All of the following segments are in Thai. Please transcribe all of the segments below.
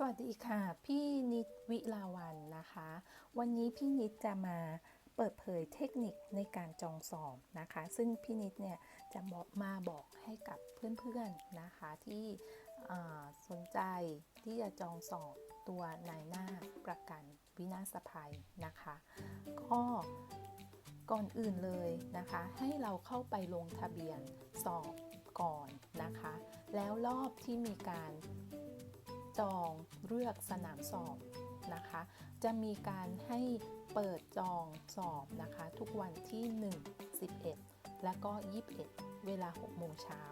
สวัสดีค่ะ พี่นิดวิลาวันนะคะ วันนี้พี่นิดจะมาเปิดเผยเทคนิคในการจองสอบนะคะ ซึ่งพี่นิดเนี่ยจะบอกมาบอกให้กับเพื่อนๆนะคะที่สนใจที่จะจองสอบตัวนายหน้าประกันวินาศภัยนะคะ ก็ก่อนอื่นเลยนะคะ ให้เราเข้าไปลงทะเบียนสอบก่อนนะคะ แล้วรอบที่มีการ จองเลือกสนามสอบนะคะ จะมีการให้เปิดจองสอบนะคะ ทุกวันที่ 1 11 และก็ 21 เวลา 6 โมงเช้า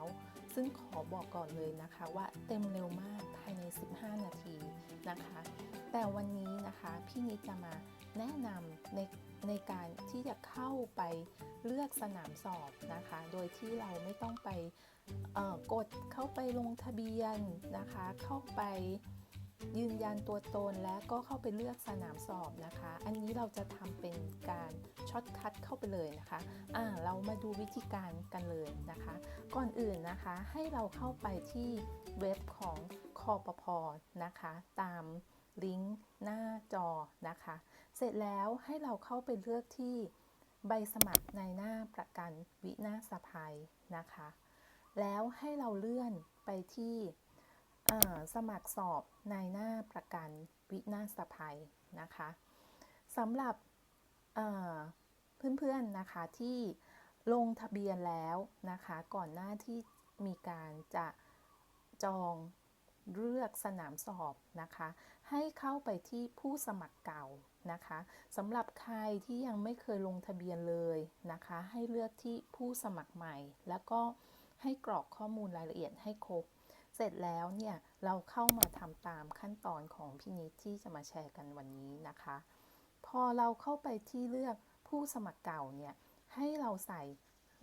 ซึ่งขอบอกก่อนเลยนะคะว่าเต็มเร็วมากภายใน 15 นาทีนะคะ แต่วันนี้นะคะ พี่นิดจะมา แนะนำในในการที่จะเข้าไปเลือกสนามสอบนะคะ โดยที่เราไม่ต้องไปกดเข้าไปลงทะเบียนนะคะ เข้าไปยืนยันตัวตนและก็เข้าไปเลือกสนามสอบนะคะ อันนี้เราจะทำเป็นการช็อตคัทเข้าไปเลยนะคะอ่าเรามาดูวิธีการกันเลยนะคะ ก่อนอื่นนะคะให้เราเข้าไปที่เว็บของคอปพนะคะ ตามลิงก์หน้าจอนะคะ เสร็จแล้วให้เราเข้าไปเลือกที่ใบสมัครในหน้าประกันวินาศภัยนะคะ แล้วให้เราเลื่อนไปที่สมัครสอบในหน้าประกันวินาศภัยนะคะสำหรับเอ่อเพื่อนๆนะคะที่ลงทะเบียนแล้วนะคะก่อนหน้าที่มีการจะจองเลือกสนามสอบนะคะ ให้เข้าไปที่ผู้สมัครเก่านะคะสำหรับใครที่ยังไม่เคยลงทะเบียนเลยนะคะ ให้เลือกที่ผู้สมัครใหม่ แล้วก็ให้กรอกข้อมูลรายละเอียดให้ครบ เสร็จแล้วเนี่ยเราเข้ามาทำตามขั้นตอนของพี่นิดที่จะมาแชร์กันวันนี้นะคะ พอเราเข้าไปที่เลือกผู้สมัครเก่าเนี่ยให้เราใส่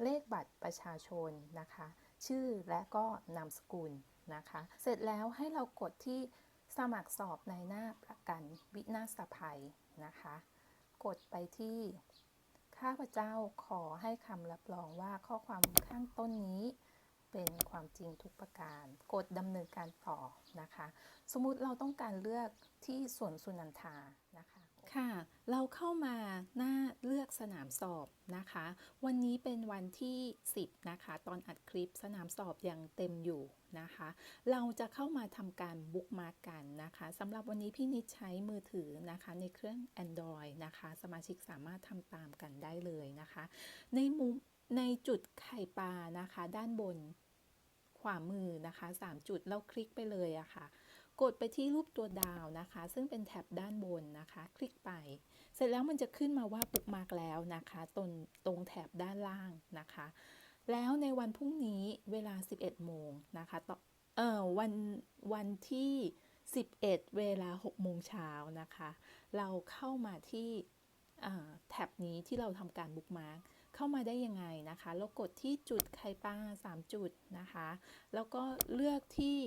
เลขบัตรประชาชนนะคะ ชื่อและก็นามสกุลนะคะ เสร็จแล้วให้เรากดที่ สมัครสอบในหน้าประกันวินาศภัยนะคะ กดไปที่ ข้าพเจ้าขอให้คำรับรองว่าข้อความข้างต้นนี้เป็นความจริงทุกประการ กดดำเนินการต่อนะคะ สมมุติเราต้องการเลือกที่สวนสุนันทานะคะ ค่ะ เราเข้ามาหน้าเลือกสนามสอบนะคะ วันนี้เป็นวันที่ 10 นะคะ ตอนอัดคลิปสนามสอบยังเต็มอยู่นะคะ เราจะเข้ามาทำการบุ๊กมาร์กกันนะคะสำหรับวันนี้พี่นิดใช้มือถือนะคะ ในเครื่อง Android นะคะ สมาชิกสามารถทำตามกันได้เลยนะคะ ในมุมในจุดไข่ปลานะคะ ด้านบนขวามือนะคะ 3 จุดเราคลิกไปเลยอะค่ะ กดไปที่รูปตัวดาวนะคะ ซึ่งเป็นแท็บด้านบนนะคะ คลิกไป เสร็จแล้วมันจะขึ้นมาว่าปุ๊กมาร์กแล้วนะคะตรงตรงแถบด้านล่างนะคะ แล้วในวันพรุ่งนี้เวลา 11 โมงนะคะต่อเออวันวันที่ 11 เวลา 6 โมงเช้านะคะ เราเข้ามาที่แท็บนี้ที่เราทำการบุ๊กมาร์กเข้ามาได้ยังไงนะคะแล้วกดที่จุดไข่ปลา3 จุดนะคะ แล้วก็เลือกที่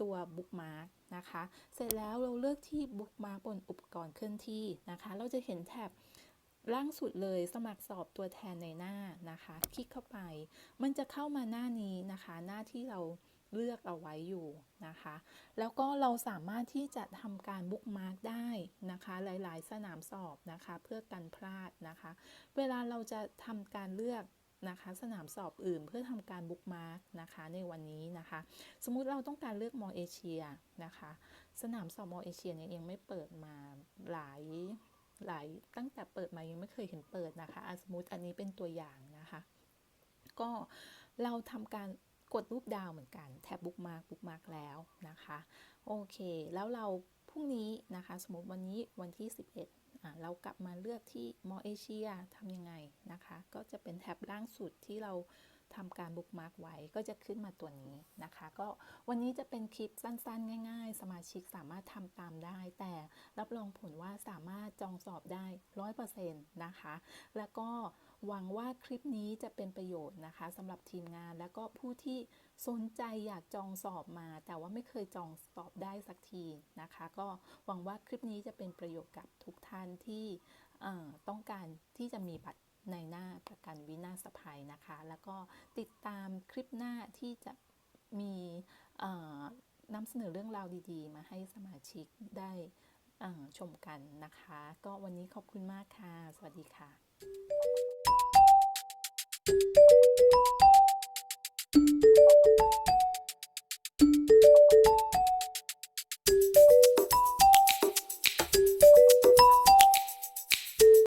ตัวบุ๊กมาร์กนะคะ เสร็จแล้วเราเลือกที่บุ๊กมาร์กบนอุปกรณ์เคลื่อนที่นะคะ เราจะเห็นแท็บล่างสุดเลยสมัครสอบตัวแทนในหน้านะคะ คลิกเข้าไป มันจะเข้ามาหน้านี้นะคะ หน้าที่เราเลือกเอาไว้อยู่นะคะ แล้วก็เราสามารถที่จะทำการบุ๊กมาร์กได้นะคะ หลาย ๆ สนามสอบนะคะ เพื่อกันพลาดนะคะ เวลาเราจะทำการเลือก นะคะสนามสอบอื่นเพื่อทำการบุ๊กมาร์กนะคะในวันนี้นะคะ สมมุติเราต้องการเลือกมอเอเชียนะคะ สนามสอบมอเอเชียเนี่ยยังไม่เปิดมาหลายหลายตั้งแต่เปิดมายังไม่เคยเห็นเปิดนะคะอะสมมติอันนี้เป็นตัวอย่างนะคะ ก็เราทำการกดรูปดาวเหมือนกันแท็บบุ๊กมาร์กบุ๊กมาร์กแล้วนะคะ โอเค แล้วเราพรุ่งนี้นะคะ สมมติวันนี้วันที่ 11อะ เรากลับมาเลือกที่มอเอเชียทำยังไงนะคะ ก็จะเป็นแท็บล่างสุดที่เรา ทำการบุ๊กมาร์กไว้ก็จะขึ้นมาตัวนี้นะคะ ก็วันนี้จะเป็นคลิปสั้นๆ ง่าย ๆ สมาชิกสามารถทำตามได้ แต่รับรองผลว่าสามารถจองสอบได้100%นะคะ แล้วก็หวังว่าคลิปนี้จะเป็นประโยชน์นะคะสำหรับทีมงานแล้วก็ผู้ที่สนใจอยากจองสอบมา แต่ว่าไม่เคยจองสอบได้สักทีนะคะ ก็หวังว่าคลิปนี้จะเป็นประโยชน์กับทุกท่านที่ต้องการที่จะมีบัตร ในหน้าประกันวินาศภัยนะคะ แล้วก็ติดตามคลิปหน้าที่จะมีนำเสนอเรื่องราวดีๆ มาให้สมาชิกได้ชมกันนะคะ ก็วันนี้ขอบคุณมากค่ะ สวัสดีค่ะ